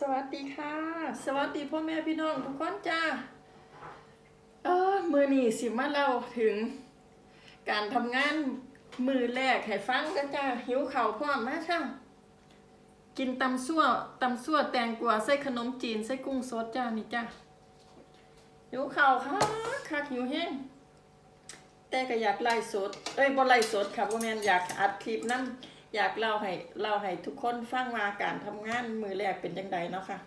สวัสดีค่ะ สวัสดีพ่อแม่พี่น้องทุกคนจ้าเออมือนี่สิมาเล่าถึง การทำงานมือแรกให้ฟังกันจ้าหิวข่าวพร้อมมาค่ะ กินตำซั่วตำซั่วแตงกวาใส่ขนมจีนใส่กุ้งสดจ้านี่จ้าหิวข่าวค่ะค่ะหิวแห้งแต่ก็อยากไล่สด เอ้ยบ่ไล่สดค่ะพ่อแม่อยากอัดคลิปนั่น อยากเล่าให้เล่าให้ทุกคนฟังว่าการทำงานมือแรกเป็นยังไงเนาะค่ะ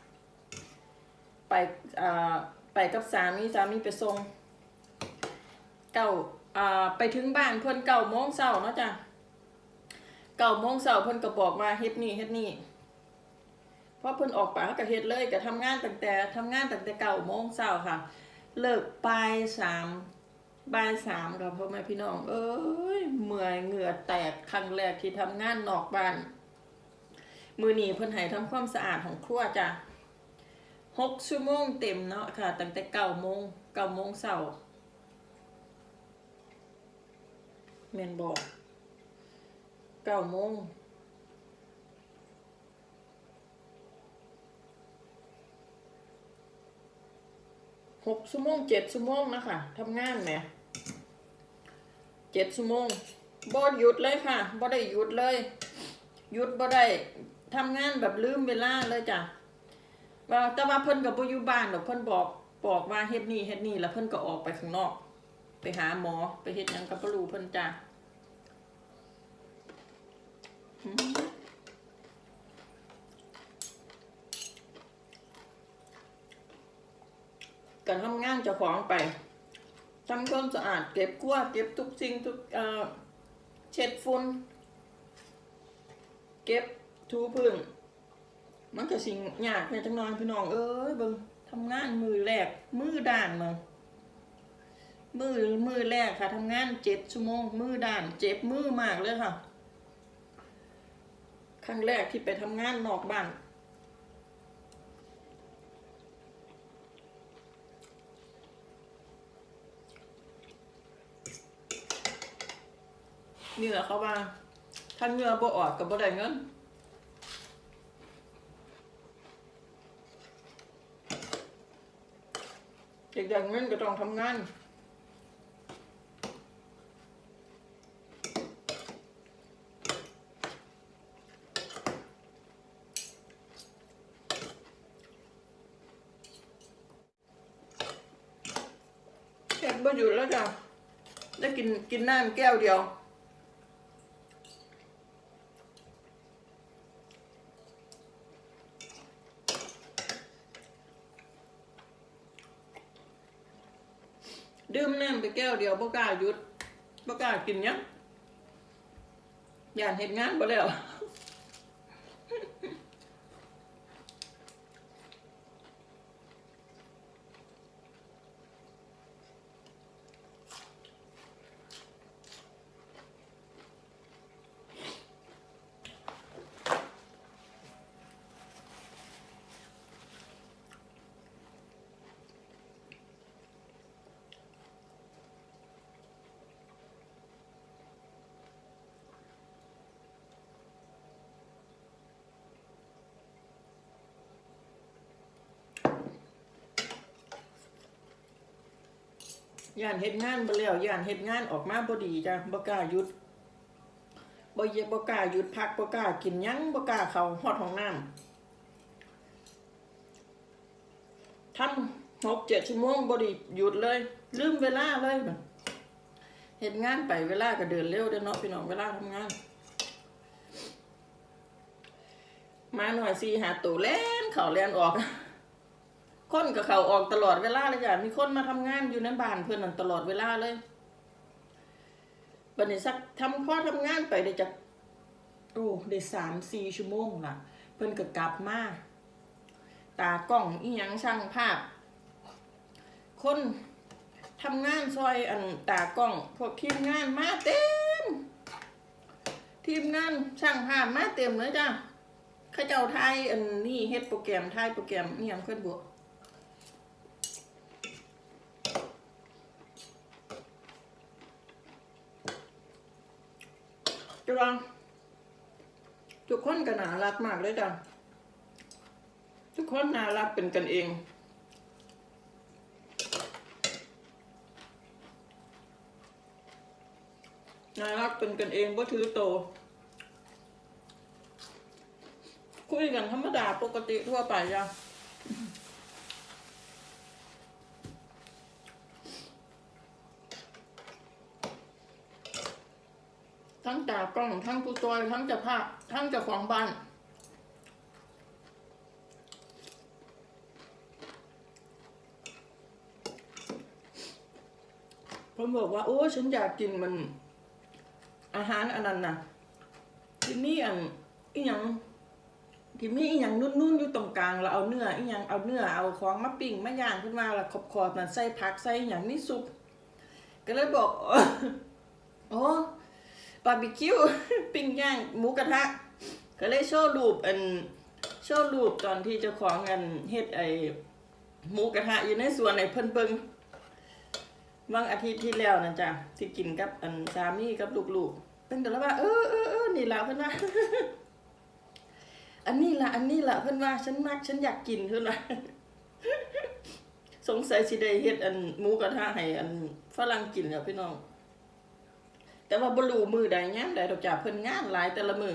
ไปอ่าไปกับสามีสามีไปส่งเก่าอ่าไปถึงบ้านเพิ่อนเก่าโมงเช้าเนาะจ้ะเก่าโมงเช้าเพิ่อนก็บอกว่าเฮ็ดนี่เฮ็ดนี่เพราะเพิ่นออกปเขาก็เฮ็ดเลยก็ทำงานตั้งแต่ทำงานตั้งแต่เก่าโมงเช้าค่ะ เลิกบ่ายสาม บ่ายสามค่ะพ่อแม่พี่น้อง เอ้ยเมื่อยเหงื่อแตกครั้งแรกที่ทำงานนอกบ้าน มือหนีเพิ่นให้ทำความสะอาดของครัวจ้ะหกชั่วโมงเต็มเนาะค่ะ ตั้งแต่เก้าโมงเก้าโมงเช้าแมนบอกเก้าโมงหกชั่วโมงเจ็ดชั่วโมงนะคะทำงานไหม เจ็ดชั่วโมงบ่หยุดเลยค่ะบ่ได้หยุดเลย หยุดบ่ได้ทำงานแบบลืมเวลาเลยจ้ะว่าแต่ว่าเพิ่นกับบ่อยู่บ้านดอกเพิ่นบอกบอกว่าเฮ็ดนี่เฮ็ดนี่แล้วเพิ่นก็ออกไปข้างนอก ไปหาหมอไปเฮ็ดยังก็บ่รู้เพิ่นจ้ะหืมก็ทำงานเจ้าของไป ทำความสะอาดเก็บกวาดเก็บทุกสิ่งทุกเช็ดฝุ่นเก็บถูพื้นมันก็สิ่งยากเนี่ยจังน้อยพี่น้องเอ้ยเบิ่งทำงานมือแรกมือด่านมามือมือแรกค่ะทำงานเจ็ดชั่วโมง มือด่านเจ็บมือมากเลยค่ะ ครั้งแรกที่ไปทำงานนอกบ้าน เหงื่อเขาว่าถ้านเหงื่อบ่ออกก็บ่ได้เงินเด็กอย่างนั้นก็ต้องทำงานเช็ดบ่หยุดแล้วจ้ะได้กินกินน้ำแก้วเดียว ดื่มน้ำไปแก้วเดียวบ่กล้าหยุดบ่กล้ากินยังย่านเห็ดงานบ่แล้ว ย่านเฮ็ดงานบ่แล้วย่านเฮ็ดงานออกมาบ่ดีจ้ะบ่กล้าหยุดบ่เยบ่กล้าหยุดพักบ่กล้ากินหยังบ่กล้าเข้าฮอดห้องน้ำทำหกเจ็ดชั่วโมงบ่ด้หยุดเลย ลืมเวลาเลยเฮ็ดงานไปเวลาก็เดินเร็วเด้อเนาะพี่น้องเวลาทำงานมาหน่อยสิหาตัวแล่นเขาแล่นออก คนกับเขาออกตลอดเวลาเลยจ้ะมีคนมาทำงานอยู่ในบ้านเพื่อนนั่นตลอดเวลาเลยบันนี้สักทำพ่อทำงานไปได้จะโอ้ได้สามสี่ชั่วโมงล่ะเพื่อนก็กลับมาตากล้องอีหยังช่างภาพ คนทำงานซอยอันตากล้อง พวกทีมงานมาเต็ม ทีมงานช่างภาพมาเต็มเลยจ้ะเขาเจ้าไทยอันนี้เฮ็ดโปรแกรมไทยโปรแกรมนี่ยังเพื่อนบวก จ้ะทุกคนก็น่ารักมากเลยจ้ะทุกคนน่ารักเป็นกันเองน่ารักเป็นกันเองบ่ถือโต คุยกันธรรมดาปกติทั่วไปจ้ะทั้งตากล้องทั้งผู้ตัวทั้งเจ้าภาพทั้งเจ้าของบ้าน ผมบอกว่า โอ้ฉันอยากกินมัน อาหารอันนั้นนะที่นี่อันอีหยังที่มีอีหยังนุ่นๆอยู่ตรงกลางเราเอาเนื้ออีหยังเอาเนื้อเอาของมาปิ้งมาย่างขึ้นมาแล้วขอบๆนั่นใส่ผักใส่อหย่างนี้ซุปก็เลยบอก โอ้ บาร์บีคิวปิ้งย่างหมูกระทะ ก็เลยโชว์รูปอันโชว์รูปตอนที่เจ้าของอันเฮ็ดไอหมูกระทะอยู่ในสวนไอเพิ่นเบิงบางอาทิตย์ที่แล้วนะจ๊ะที่กินกับอันสามีกับลูกๆเป็นแต่ละว่า เออเออเออนี่ละเพิ่นว่าอันนี้ละอันนี้ละเพิ่นว่าฉันมักฉันอยากกินเพิ่นว่าสงสัยสิได้เฮ็ดอันหมูกระทะให้อันฝรั่งกินแล้วพี่น้อง แต่ว่าบ่รู้มือใดยามใดดอกจ้าเพิ่นงานหลายแต่ละมือ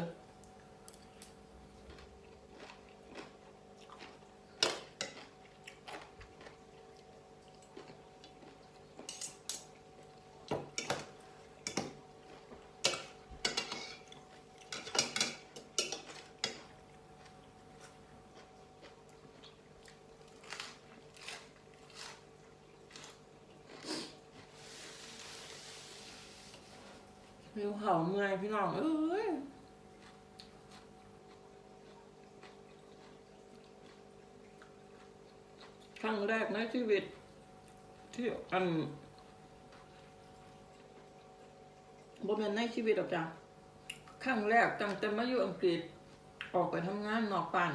หิวเห่าเมื่อยพี่น้องเอ้ยครั้งแรกในชีวิต ที่อันบ่แม่นในชีวิตหรอกจ้ะครั้งแรกตั้งแต่มาอยู่อังกฤษ ออกไปทำงานนอกบ้าน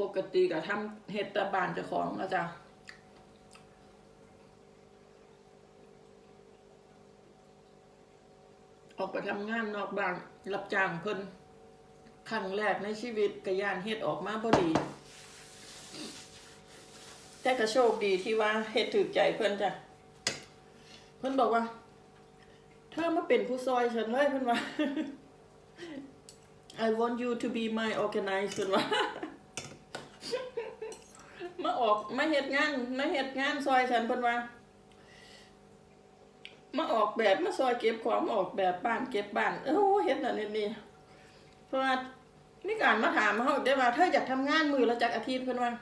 ปกติก็ทำเฮ็ดต่บ้านเจ้าของแล้วจ้ะ ออกไป ทำงานนอกบ้านรับจ้างเพิ่นครั้งแรกในชีวิตกระยานเฮ็ดออกมาพอดี แต่ก็โชคดีที่ว่าเฮ็ดถูกใจเพิ่นจ้ะ เพิ่นบอกว่า เธอมาเป็นผู้ซอยฉันเลยเพิ่นว่า I want you to be my organizer เพิ่นว่ามาออกมาเฮ็ดงานมาเฮ็ดงานซอยฉันเพิ่นว่า มาออกแบบมาซอยเก็บของมออกแบบบ้านเก็บบ้านเออเฮ็ดนั่นเฮ็ดนี่เพราะว่านี่การมาถามเขาได้ว่าเธออยากทำงานมือละจักอาทิตย์เพิ่นว่า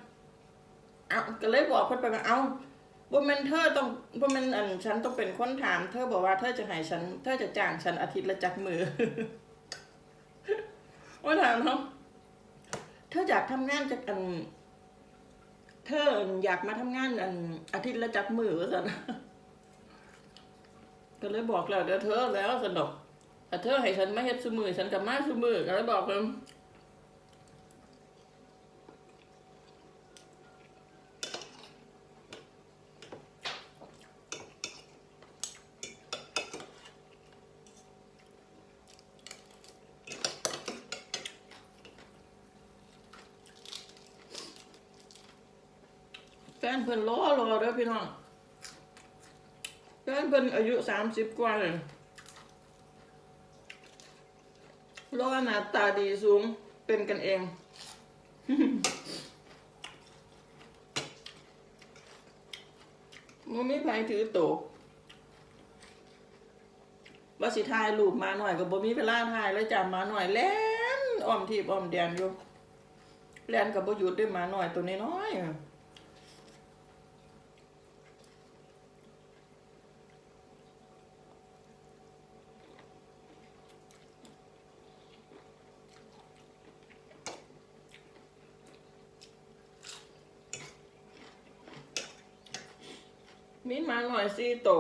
เอาก็เลยบอกเพิ่นไปว่าเอาบ่แม่นเธอต้องบ่แม่นอันฉันต้องเป็นคนถาม เธอบอกว่าเธอจะให้ฉัน เธอจะจ้างฉันอาทิตย์ละจักมือว่าถามเขาเธออยากทำงานจากอัน เธออยากมาทำงานอันอาทิตย์ละจักมือว่าซั่น ก็เลยบอกแล้วเดี๋ยวเธอแล้วสนุกแต่เธอให้ฉันมาเฮ็ดซุมือฉันกับมาซุมือก็เลยบอกเลยแฟนเพิ่อนรอรอเด้อพี่น้อง แฟนเพิ่นอายุสามสิบกว่าเลยรอหน้าตาดีสูงเป็นกันเอง มันไม่ไผถือโตะว่าสิถ่ายรูปมาหน่อยก็บ่มีเวลาถ่ายแล้วจำมาหน่อยแล่นอ้อมทีบอ้อมแดนอยู่แล่นกับบ่หยุดด้วยมาหน่อยตัวน้อยๆอะ มี หมาหน่อยสี่โต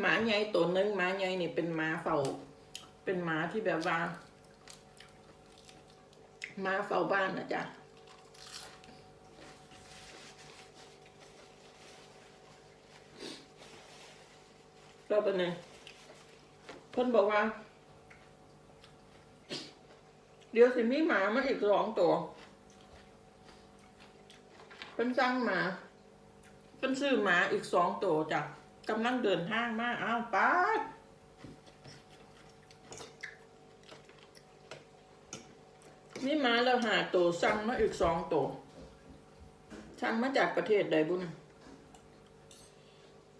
หมาใหญ่ตัวหนึงหมาใหญ่นี่เป็นหมาเฝ้า เป็นหมาที่แบบว่าหมาเฝ้าบ้านนะจ๊ะก็เป็นไงเพิ่นบอกว่า เดี๋ยวสิมีหมามาอีกสองตัว เป็นสั่งหมาเป็นซื้อหมาอีกสองตัวจ้ะกำลังเดินทางมาอ้าวป้าดนี่หมาแล้วหาตัวสั่งมาอีกสองตัวสั่งมาจากประเทศใดบุญ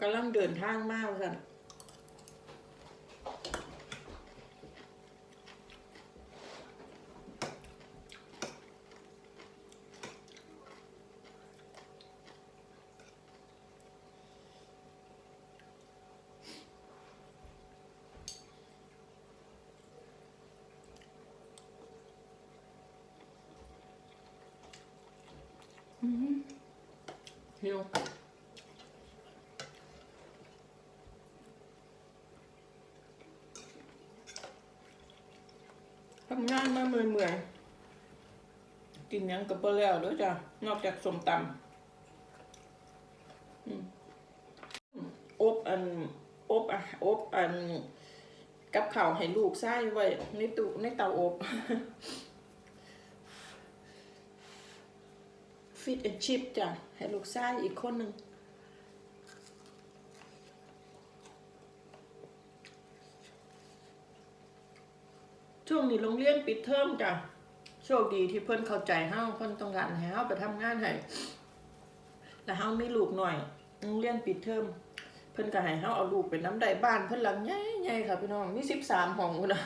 กำลังเดินทางมาว่าสั่น หิว ทำงานมาเมื่อยเมื่อยๆกินยังกับเปแล้วเด้วยจ้ะนอกจากสมตำอบอันอบอะอบอัน กับข้าวให้ลูกไส้ไว้ในตู้ในเตาอบฟิตแอนชิปจ้ะให้ลูกชายอีกคนหนึ่ง ช่วงนี้โรงเรียนปิดเทอมจ้ะโชคดีที่เพิ่อนเข้าใจเฮาเพิ่อนต้องการให้เฮาไปทำงานให้แล้วเฮามีลูกหน่อยโรงเรียนปิดเทอมเพิ่นก็ให้เฮาเอาลูกไปน้ำใดบ้านเพิ่นหลังใหญ่ๆค่ะพี่น้องมี13ห้องพุ่นะ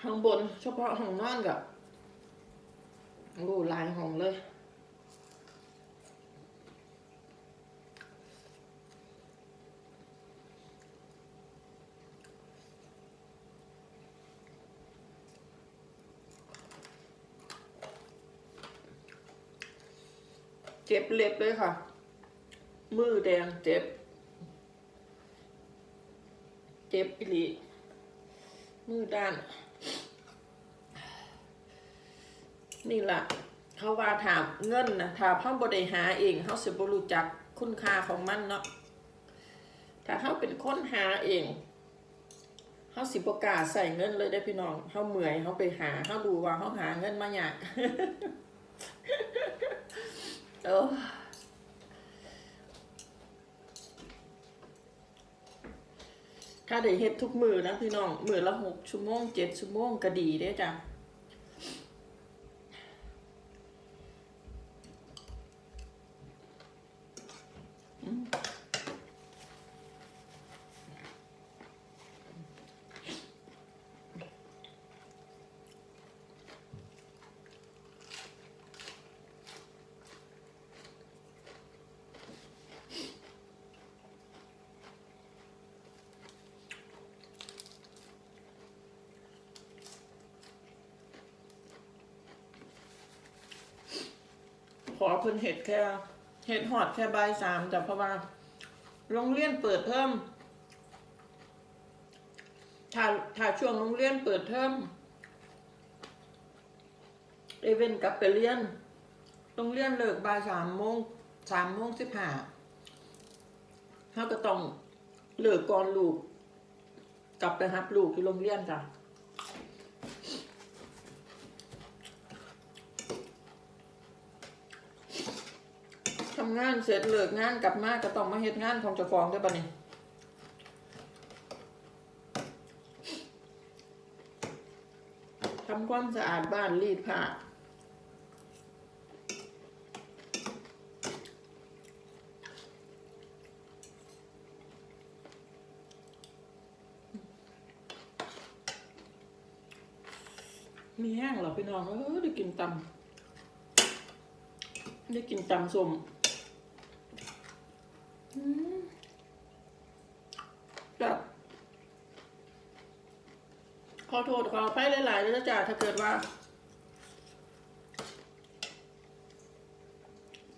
ข้างบนเฉพาะห้องนอนกับโอ้หลายห้องเลย เจ็บเล็บเลยค่ะ มือแดงเจ็บ เจ็บอีหลีมือด้าน นี่ล่ะเขาว่าถามเงินนะถ้าเขาบริหาเองเขาสิบรู้จักคุณค่าของมันเนาะถ้าเขาเป็นคนหาเองเขาสิบประกาศใส่เงินเลยได้พี่น้องเขาเหมื่อยเขาไปหาเขาดูว่าเขาหาเงินมาอยาก เออถ้าได้เฮ็ดทุกมือนะพี่น้อง มือละหกชั่วโมงเจ็ดชั่วโมงก็ดีได้จ้ะ ขอเพิ่นเห็ดแค่เห็ดหอดแค่ใบสามแต่เพราะว่าโรงเรียนเปิดเทอมถ้าถ้าช่วงโรงเรียนเปิดเทอมเอเวนกลับไปเรียนโรงเรียนเลิกบ่ายสามโมงสามโมงสิบห้าเขาก็ต้องเลิกก่อนลูก กลับไปรับลูกที่โรงเรียนจ้ะ ทำงานเสร็จเลิกงานกลับมาก็ต้องมาเฮ็ดงานของเจ้าของด้วยปะนี่ทำความสะอาดบ้านรีดผ้ามีแห้งเหรอพี่น้องเออได้กินตำได้กินตำส้มอืม แบบขอโทษขออภัยหลายๆเลยนะจ๊ะถ้าเกิดว่า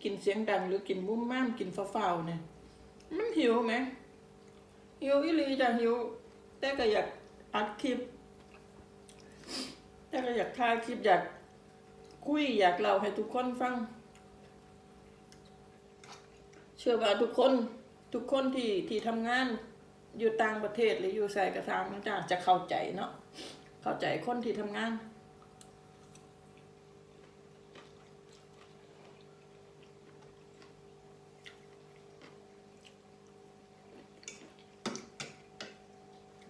กินเสียงดังหรือกินมุ้มม่ามกินฟ้าๆเนี่ย มันหิวไหมหิวอีหลีจ้ะหิว แต่ก็อยากอัดคลิป แต่ก็อยากถ่ายคลิปอยากคุยอยากเล่าให้ทุกคนฟัง เชื่อว่าทุกคนทุกคนที่ที่ทำงานอยู่ต่างประเทศหรืออยู่ใส่กระทางมันจะจะเข้าใจเนาะเข้าใจคนที่ทำงาน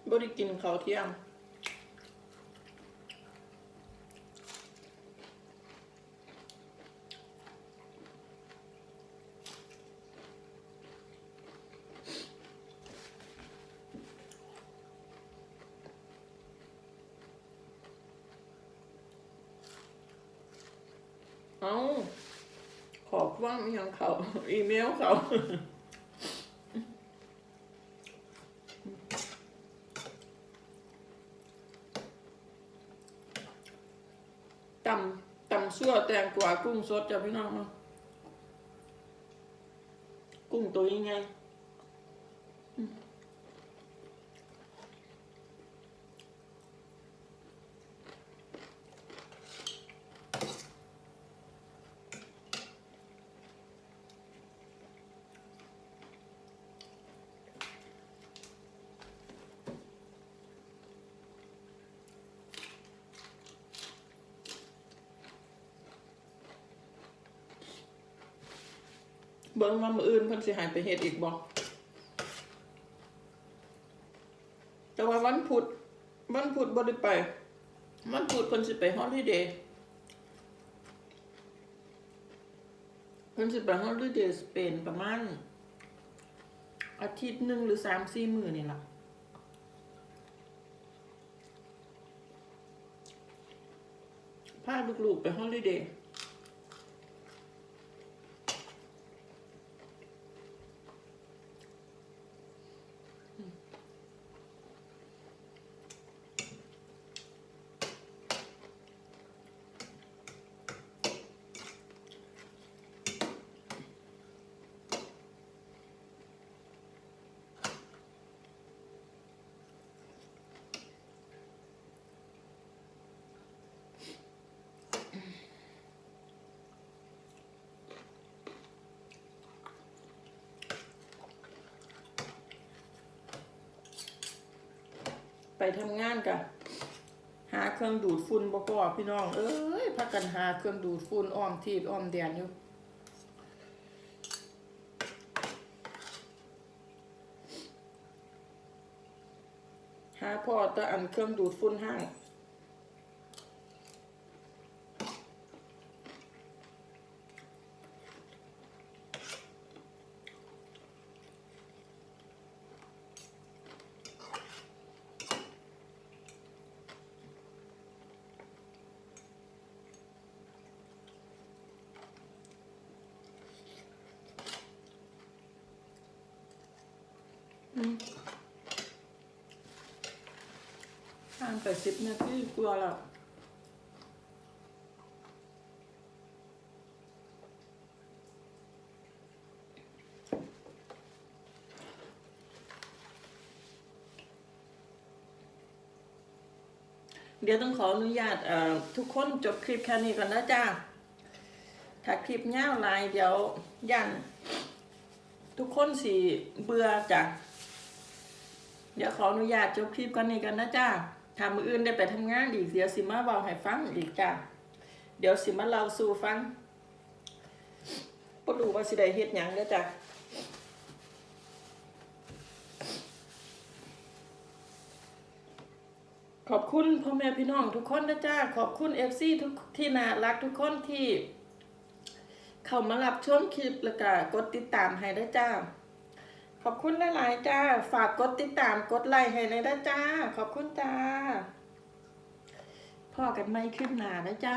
บ่ได้กินข้าวเที่ยง เอาข อบว่างยังเขาอีเมลเขาตำตำซั่วแตงกวากุ้งสดจ้ะพี่น้องเนาะกุ้งตัวยังไง เบิ่งมามืออื่นเพิ่นสิหายไปเฮ็ดอีกบ่แต่ว่าวันพุธวันพุธบ่ได้ไปวันพุธเพิ่นสิไปฮอลิเดย์เพิ่นสิไปฮอลิเดย์สเปนประมาณ อาทิตย์หนึ่งหรือสามสี่มื้อนี่ล่ะพาลูกๆไปฮอลิเดย์ ไปทำงานกะหาเครื่องดูดฝุ่นบ่พอพี่น้อง เอ้ยพักกันหาเครื่องดูดฝุ่นอ้อมทีบอ้อมแดนอยู่หาพ่อตะอันเครื่องดูดฝุ่นห้าง ห่างไปสิบนาทีกลัวแล้วเดี๋ยวต้องขออนุญาตทุกคนจบคลิปแค่นี้ก่อนนะจ้า ถ้าคลิปยาวหลายเดี๋ยวย่านทุกคนสิเบื่อจ้ะ เดี๋ยวขออนุญาตจบคลิปกันนี้กันนะจ้าทำมืออื่นได้ไปทำงานอีกเดี๋ยวสิมาเบาให้ฟังอีกจ้าเดี๋ยวสิมาเล่าสู่ฟังบ่รู้ว่าสิได้เฮ็ดหยังเด้อจ้ะขอบคุณพ่อแม่พี่น้องทุกคนนะจ้าขอบคุณ FC ทุกที่น่ารักทุกคนที่ เข้ามารับชมคลิปแล้วก็กดติดตามให้ด้จ้า ขอบคุณหลาย ๆ จ้า ฝากกดติดตามกดไลค์ให้เลยนะจ้า ขอบคุณจ้า พ่อกันไม่ขึ้นหนานะจ้า